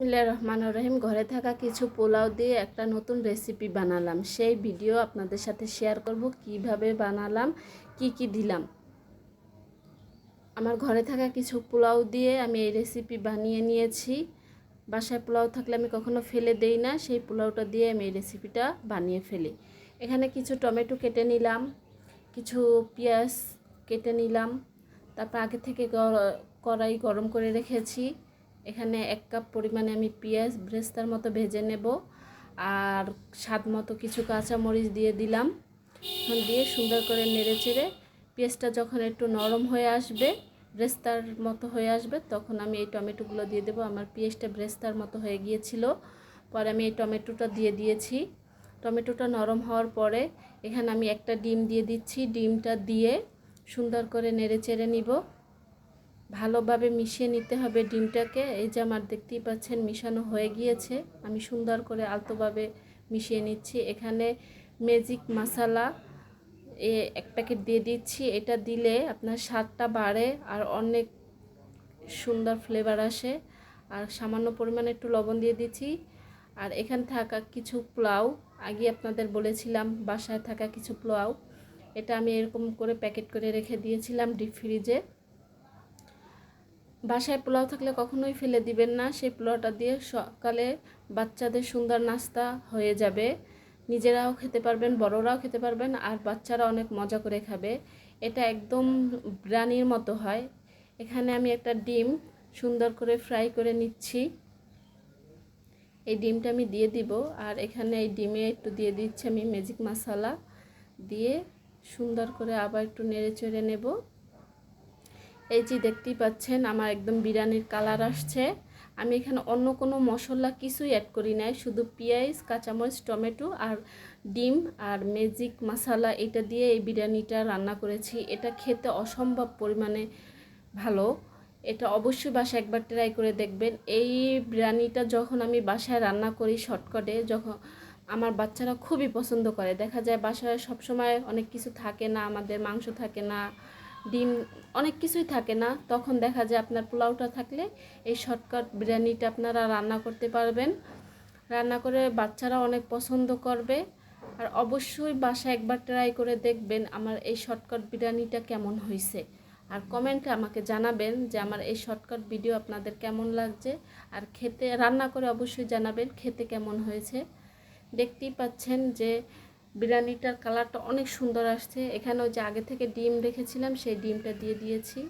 বিসমিল্লাহ রহমান রহিম। ঘরে থাকা কিছু পোলাও দিয়ে একটা নতুন রেসিপি বানালাম। সেই ভিডিও আপনাদের সাথে শেয়ার করব, কীভাবে বানালাম, কি কি দিলাম। আমার ঘরে থাকা কিছু পোলাও দিয়ে আমি এই রেসিপি বানিয়ে নিয়েছি। বাসায় পোলাও থাকলে আমি কখনো ফেলে দেই না। সেই পোলাওটা দিয়ে আমি এই রেসিপিটা বানিয়ে ফেলি। এখানে কিছু টমেটো কেটে নিলাম, কিছু পেঁয়াজ কেটে নিলাম, তারপর আগে থেকে কড়াই গরম করে রেখেছি। এখানে এক কাপ পরিমাণে আমি পেঁয়াজ ব্রেস্তার মতো ভেজে নেব আর স্বাদ মতো কিছু কাঁচামরিচ দিয়ে দিলাম। এখন দিয়ে সুন্দর করে নেড়ে চেড়ে পেঁয়াজটা যখন একটু নরম হয়ে আসবে, ব্রেস্তার মতো হয়ে আসবে, তখন আমি এই টমেটোগুলো দিয়ে দেবো। আমার পেঁয়াজটা ব্রেস্তার মতো হয়ে গিয়েছিল। পরে আমি এই টমেটোটা দিয়ে দিয়েছি। টমেটোটা নরম হওয়ার পরে এখানে আমি একটা ডিম দিয়ে দিচ্ছি। ডিমটা দিয়ে সুন্দর করে নেড়ে চেড়ে নিব। ভালোভাবে মিশিয়ে নিতে হবে ডিমটাকে। এই যে আমার দেখতেই পাচ্ছেন মিশানো হয়ে গিয়েছে। আমি সুন্দর করে আলতোভাবে মিশিয়ে নিচ্ছি। এখানে ম্যাজিক মশালা এ এক প্যাকেট দিয়ে দিচ্ছি। এটা দিলে আপনার স্বাদটা বাড়ে আর অনেক সুন্দর ফ্লেভার আসে। আর সামান্য পরিমাণে একটু লবণ দিয়ে দিচ্ছি। আর এখানে থাকা কিছু পোলাও, আগে আপনাদের বলেছিলাম বাসায় থাকা কিছু পোলাও। এটা আমি এরকম করে প্যাকেট করে রেখে দিয়েছিলাম ডিপ ফ্রিজে বাসায় পোলাও থাকলে কখনোই ফেলে দিবেন না। সেই পোলাওটা দিয়ে সকালে বাচ্চাদের সুন্দর নাস্তা হয়ে যাবে। নিজেরাও খেতে পারবেন, বড়রাও খেতে পারবেন, আর বাচ্চারা অনেক মজা করে খাবে। এটা একদম বিরিয়ানির মতো হয়। এখানে আমি একটা ডিম সুন্দর করে ফ্রাই করে নিচ্ছি। এই ডিমটা আমি দিয়ে দিব, আর এখানে এই ডিমে একটু দিয়ে দিচ্ছি আমি ম্যাজিক মশলা দিয়ে সুন্দর করে আবার একটু নেড়ে চড়ে নেব। এই যে দেখতেই পাচ্ছেন, আমার একদম বিরিয়ানির কালার আসছে। আমি এখানে অন্য কোনো মশলা কিছুই অ্যাড করি নাই, শুধু পেঁয়াজ, কাঁচামরিচ, টমেটো আর ডিম আর ম্যাজিক মশলা এটা দিয়ে এই বিরিয়ানিটা রান্না করেছি। এটা খেতে অসম্ভব পরিমাণে ভালো। এটা অবশ্যই বাসায় একবার ট্রাই করে দেখবেন। এই বিরিয়ানিটা যখন আমি বাসায় রান্না করি শর্টকাটে যখন আমার বাচ্চারা খুবই পছন্দ করে। দেখা যায় বাসায় সবসময় অনেক কিছু থাকে না, আমাদের মাংস থাকে না ডিম অনেক কিছুই থাকে না, তখন দেখা যায় আপনার পোলাওটা থাকলে এই শর্টকাট বিরিয়ানিটা আপনারা রান্না করতে পারবেন। রান্না করে বাচ্চারা অনেক পছন্দ করবে। আর অবশ্যই বাসা একবার ট্রাই করে দেখবেন আমার এই শর্টকাট বিরিয়ানিটা কেমন হয়েছে। আর কমেন্টে আমাকে জানাবেন যে আমার এই শর্টকাট ভিডিও আপনাদের কেমন লাগছে। আর খেতে, রান্না করে অবশ্যই জানাবেন খেতে কেমন হয়েছে। দেখতেই পাচ্ছেন যে বিরিয়ানিটার কালারটা অনেক সুন্দর আসছে। এখানেও যে আগে থেকে ডিম রেখেছিলাম, সেই ডিমটা দিয়ে দিয়েছি।